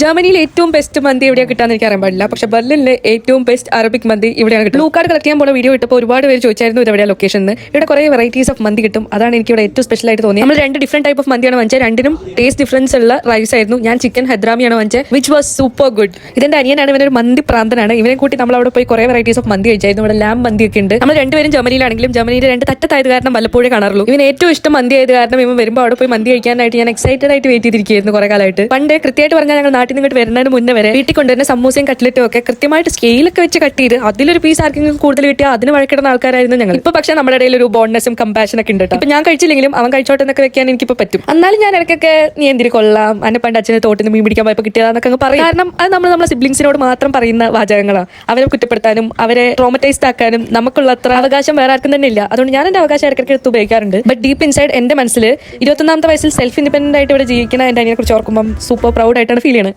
ജർമ്മനിയിൽ ഏറ്റവും ബെസ്റ്റ് മന്തി എവിടെയാണ് കിട്ടാന്ന് എനിക്ക് അറിയാൻ പാടില്ല. പക്ഷെ ബെർലിനിലെ ഏറ്റവും ബെസ്റ്റ് അറബിക് മന്തി ഇവിടെയാണ് കിട്ടുന്നത്. കാർഡ് കളക്ട് ചെയ്യാൻ പോണ വീഡിയോ ഇട്ടപ്പോൾ ഒരുപാട് പേര് ചോദിച്ചായിരുന്നു ഇത് എവിടെയാണ് ലൊക്കേഷൻ ഇവിടെ കുറെ വെറൈറ്റീസ് ഓഫ് മന്തി കിട്ടും. അതാണ് എനിക്ക് ഇവിടെ ഏറ്റവും സ്പെഷ്യൽ ആയിട്ട് തോന്നിയത്. നമ്മൾ രണ്ട് ഡിഫറെന്റ് ടൈപ്പ് ഓഫ് മന്തിയാണ് വാങ്ങിച്ചത് രണ്ടിനും ടേസ്റ്റ് ഡിഫറൻസ് ഉള്ള റൈസ് ആയിരുന്നു. ഞാൻ ചിക്കൻ ഹൈദ്രാമിയാണ് വാങ്ങിച്ചത് വിച്ച് വാസ് സൂപ്പർ ഗുഡ് ഇതിന്റെ അനിയനാണ് ഇവനൊരു മന്തി പ്രാന്തനാണ്. ഇവനെ കൂട്ടി നമ്മൾ അവിടെ പോയി കുറേ വെറൈറ്റീസ് ഓഫ് മന്തി കഴിച്ചായിരുന്നു. ഇവിടെ ലാം മന്തി ഒക്കെ ഉണ്ട്. നമ്മൾ രണ്ടുപേരും ജർമ്മനിയിലാണെങ്കിലും ജർമ്മനിയിൽ രണ്ട് തറ്റത്തായത് കാരണം വല്ലപ്പോഴേ കാണാറുള്ളൂ. ഇവൻ ഏറ്റവും ഇഷ്ടം മന്തി ആയത് കാരണം ഇവൻ വരുമ്പോൾ അവിടെ പോയി മന്തി കഴിക്കാനായിട്ട് ഞാൻ എക്സൈറ്റഡ് ആയിട്ട് വെയിറ്റ് ചെയ്തിരിക്കുകയായിരുന്നു കുറെ കാലമായിട്ട്. പണ്ട് കൃത്യമായിട്ട് പറഞ്ഞാൽ ഞങ്ങൾ നാട്ടിൽ നിന്ന് ഇങ്ങോട്ട് വരുന്നതിന് മുന്നേ വരെ വീട്ടിൽ കൊണ്ടുവരുന്ന സമൂസയും കട്ട്ലറ്റും ഒക്കെ കൃത്യമായിട്ട് സ്കെയിലൊക്കെ വെച്ച് കട്ട് ചെയ്ത് അതിലൊരു പീസ് ആർക്കെങ്കിലും കൂടുതൽ കിട്ടിയാൽ അതിന് വഴക്കിടുന്ന ആൾക്കാരായിരുന്നു ഞങ്ങൾ. ഇപ്പൊ പക്ഷേ നമ്മുടെ ഇടയിൽ ഒരു ബോൺനെസ്സും കമ്പാഷൻ ഒക്കെ ഉണ്ട് ഇപ്പൊ ഞാൻ കഴിച്ചില്ലെങ്കിലും അവൻ കഴിച്ചോട്ടെ എന്നൊക്കെ വെക്കാൻ എനിക്കിപ്പോ പറ്റും. എന്നാലും ഞാൻ ഇടയ്ക്കൊക്കെ നീ എന്തിരി കൊള്ളാം അന്നെ പണ്ട് അച്ഛനെ തോട്ടിന് മീൻ പിടിക്കാൻ പോയപ്പോൾ കിട്ടിയതാന്നൊക്കെ അങ്ങ് പറയും. കാരണം അത് നമ്മൾ നമ്മുടെ സിബ്ലിങ്സിനോട് മാത്രം പറയുന്ന വാചകങ്ങളാണ് അവരെ കുറ്റപ്പെടുത്താനും അവരെ ട്രോമറ്റൈസ്ഡ് ആക്കാനും നമുക്കുള്ള അത്ര അവകാശം വേറെ ആർക്കും തന്നെ ഇല്ല. അതുകൊണ്ട് ഞാൻ എന്റെ അവകാശം ഇടയ്ക്കിടയ്ക്ക് എടുത്ത് ഉപയോഗിക്കാറുണ്ട്. ബട്ട് ഡീപ്പ് ഇൻസൈഡ് എന്റെ മനസ്സിൽ ഇരുപത്തൊന്നാമത്തെ വയസ്സിൽ സെൽഫ് ഇൻഡിപെൻഡന്റ് ആയിട്ട് ഇവിടെ ജീവിക്കുന്ന എന്റെ അതിനെ കുറിച്ച് ഓർക്കുമ്പോൾ സൂപ്പർ പ്രൗഡ് ആയിട്ടാണ് ഫീൽ ചെയ്യുന്നത്